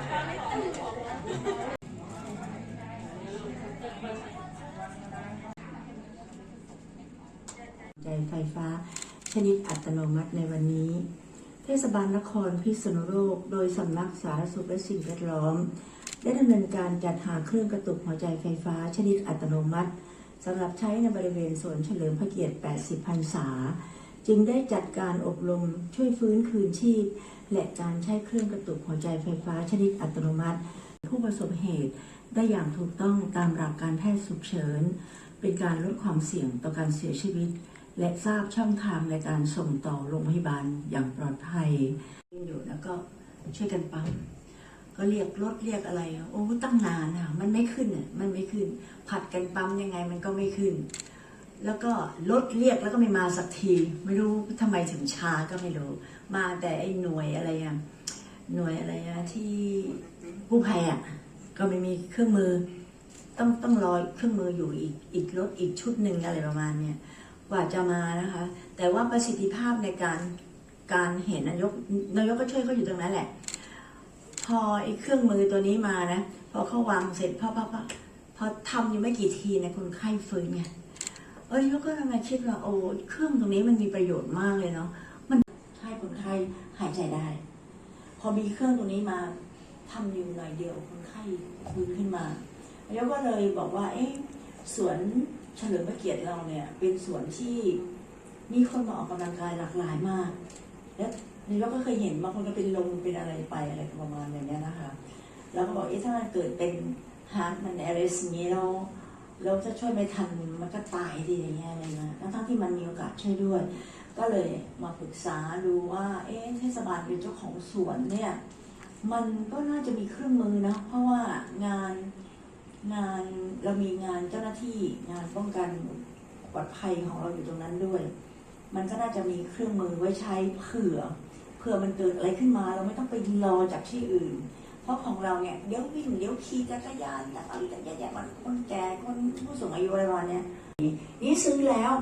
ใจไฟฟ้า ชนิดอัตโนมัติในวันนี้ เทศบาลนครพิษณุโลก โดยสำนักสาธารณสุขและสิ่งแวดล้อม ได้ดำเนินการจัดหาเครื่องกระตุกหัวใจไฟฟ้า ชนิดอัตโนมัติสำหรับใช้ในบริเวณสวนเฉลิมพระเกียรติ 80 พรรษา จึงได้จัดการอบรมช่วยฟื้นคืนชีพ และการใช้เครื่องกระตุกหัวใจไฟฟ้าชนิดอัตโนมัติ ผู้ประสบเหตุได้อย่างถูกต้องตามหลักการแพทย์ฉุกเฉิน เป็นการลดความเสี่ยงต่อการเสียชีวิต และทราบช่องทางในการส่งต่อโรงพยาบาลอย่างปลอดภัยอยู่แล้วก็ช่วยกันปั๊มก็เรียกรถเรียกอะไร โอ้ตั้งนานอะ มันไม่ขึ้นอะมันไม่ขึ้น ผัดกันปั๊มยังไงมันก็ไม่ขึ้น แล้วก็รถเรียกแล้วก็ไม่มาสักที ไม่รู้ทำไมถึงช้าก็ไม่รู้ มาแต่ไอ้หน่วยอะไรอะหน่วยอะไรอะที่กู้ภัยอะก็ไม่มีเครื่องมือ ต้องต้องรอเครื่องมืออยู่อีกอีกรถอีกชุดหนึ่งอะไรประมาณเนี้ยกว่าจะมานะคะ แต่ว่าประสิทธิภาพในการการเห็นนายกนายกก็ช่วยเขาอยู่ตรงนั้นแหละ พอไอ้เครื่องมือตัวนี้มานะพอเขาวางเสร็จพอพอพอพอทำอยู่ไม่กี่ทีนะคนไข้ฟื้นไง เอ้ยแล้วก็ทำไมคิดว่าโอ้เครื่องตรงนี้มันมีประโยชน์มากเลยเนาะมันให้คนไข้หายใจได้ พอมีเครื่องตรงนี้มาทำอยู่หน่อยเดียวคนไข้ฟื้นขึ้นมา แล้วก็เลยบอกว่า เอ๊ะสวนเฉลิมพระเกียรติเราเนี่ย เป็นสวนที่มีคนมาออกกำลังกายหลากหลายมาก แล้วนี่เราก็เคยเห็นบางคนก็เป็นลมเป็นอะไรไปอะไรประมาณอย่างเงี้ยนะคะ แล้วก็บอกเอ๊ะถ้ามันเกิดเป็นฮาร์ดมันแอริสนี้ยเรา เราจะช่วยไม่ทันมันก็ตายดีอย่างเงี้ยอะไรเงี้ยทั้งที่มันมีโอกาสช่วยด้วย ก็เลยมาปรึกษาดูว่า เอ๊ะเทศบาลเป็นเจ้าของสวนเนี่ยมันก็น่าจะมีเครื่องมือนะเพราะว่างานงานเรามีงานเจ้าหน้าที่งานป้องกันปลอดภัยของเราอยู่ตรงนั้นด้วย มันก็น่าจะมีเครื่องมือไว้ใช้เผื่อเผื่อมันเกิดอะไรขึ้นมา เราไม่ต้องไปรอจากที่อื่น ราะของเราเนี่ยเดี๋ยววิ่งเดี๋ยวขี่จักรยานแต่อะไรแต่แย่ๆมันคนแก่คนผู้สูงอายุอะไรประมาณเนี้ยนี่ซื้อแล้ว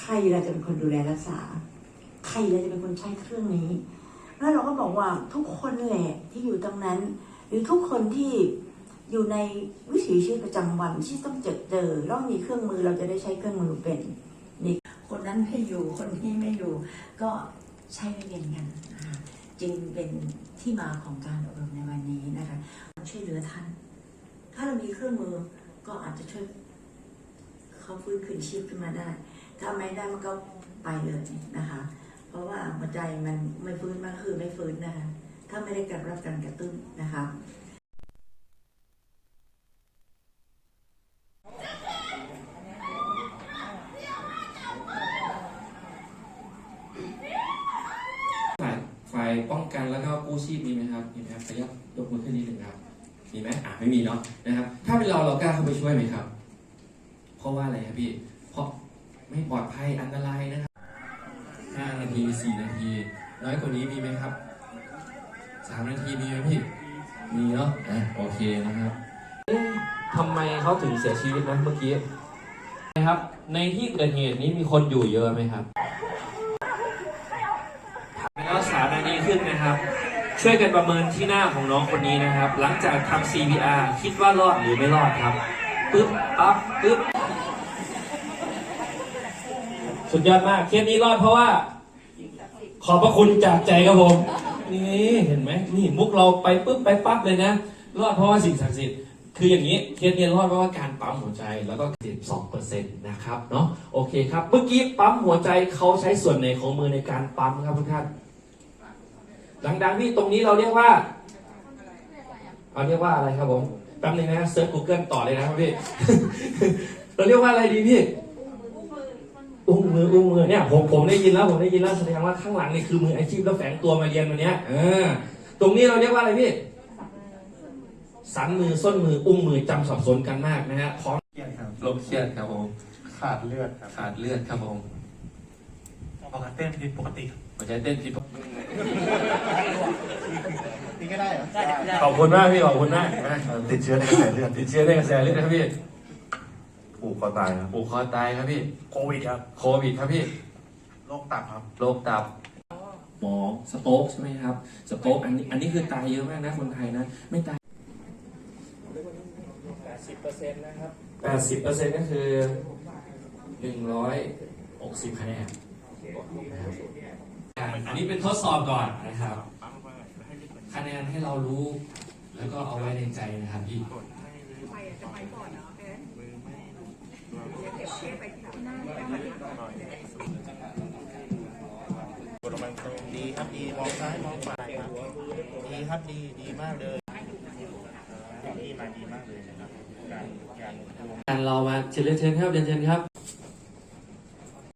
ใครเราจะเป็นคนดูแลรักษา ใครเราจะเป็นคนใช้เครื่องนี้ แล้วเราก็บอกว่าทุกคนแหละที่อยู่ตรงนั้น หรือทุกคนที่อยู่ในวิถีชีวิตประจำวันที่ต้องเจอเจอแล้วมีเครื่องมือเราจะได้ใช้เครื่องมือเป็นนี่คนนั้นไม่อยู่คนนี้ไม่อยู่ ก็ใช้ไม่เรียนกันนะคะ จึงเป็นที่มาของการอบรมในวันนี้นะคะช่วยเหลือท่าน ถ้าเรามีเครื่องมือก็อาจจะช่วยเขาฟื้นคืนชีพขึ้นมาได้ ถ้าไม่ได้มันก็ไปเลยนะคะ เพราะว่าหัวใจมันไม่ฟื้นมันก็คือไม่ฟื้นนะคะ ถ้าไม่ได้การรับการกระตุ้นนะคะ ฝ่ายป้องกันแล้วก็กู้ชีพมีไหมครับมีไหมครับขออนุญาตยกมือขึ้นนิดหนึ่งครับมีไหมอะไม่มีเนาะนะครับ ถ้าเป็นเราเรากล้าเข้าไปช่วยไหมครับ เพราะว่าอะไรครับพี่ เพราะไม่ปลอดภัยอันตรายนะครับห้านาทีสี่นาที น้อยกว่านี้มีไหมครับสามนาทีมีไหมพี่ มีเนาะอะโอเคนะครับทำไมเขาถึงเสียชีวิตนะเมื่อกี้นะครับ ในที่เกิดเหตุนี้มีคนอยู่เยอะไหมครับ แล้วสามนาทีขึ้นนะครับ ช่วยกันประเมินที่หน้าของน้องคนนี้นะครับ หลังจากทำ CPR คิดว่ารอดหรือไม่รอดครับปึ๊บปั๊บปึ๊บสุดยอดมากเคสนี้รอดเพราะว่า ขอบพระคุณจากใจครับผมนี่เห็นไหมนี่มุกเราไปปึ๊บไปปั๊บเลยนะ รอดเพราะว่าสิ่งศักดิ์สิทธิ์คืออย่างนี้เคสนี้รอดเพราะว่าการปั๊มหัวใจแล้วก็ 12เปอร์เซ็นต์นะครับเนาะโอเคครับ เมื่อกี้ปั๊มหัวใจเขาใช้ส่วนไหนของมือในการปั๊มครับทุกท่าน ดังๆพี่ตรงนี้เราเรียกว่าเราเรียกว่าอะไรครับผมแป๊บนึงนะเซิร์ช Google ต่อเลยนะครับพี่ เราเรียกว่าอะไรดีพี่ อุ้งมือ อุ้งมือเนี่ยผมผมได้ยินแล้วผมได้ยินแล้วแสดงว่าข้างหลังนี่คือมืออาชีพแล้วแฝงตัวมาเรียนวันเนี้ยเออตรงนี้เราเรียกว่าอะไรพี่ สันมือส้นมืออุ้งมือจำสับสนกันมากนะฮะท้องเครียดครับโรคเครียดครับผม ขาดเลือดครับขาดเลือดครับผมปกติเต้นผิดปกติหัวใจเต้นผิด นี่ก็ได้เหรอได้ขอบคุณมากพี่ขอบคุณมากนะติดเชื้อในกระแสเลือดติดเชื้อในกระแสเลือดครับพี่ผูกคอตายครับผูกคอตายครับพี่ โควิดครับ โควิดครับพี่ โรคตับครับ โรคตับ หมอสโต๊กใช่ไหมครับ สโต๊กอันนี้ อันนี้คือตายเยอะมากนะคนไทยนะ ไม่ตายแปดสิบเปอร์เซ็นต์นะครับแปดสิบเปอร์เซ็นต์ก็คือหนึ่งร้อยหกสิบคะแนนนะครับ อันนี้เป็นทดสอบก่อนนะครับ คะแนนให้เรารู้ แล้วก็เอาไว้ในใจนะครับพี่ไปอะจะไปก่อนเนาะเอ๊ะเดี๋ยวเก็บเทียบไปที่หน้าแล้วมาติดก่อนตรงดีครับดีมองซ้ายมองขวาครับดีครับดีดีมากเลยดีมาดีมากเลยนะครับการการรวมาเรามาเชิญเชิญครับเรียนเชิญครับ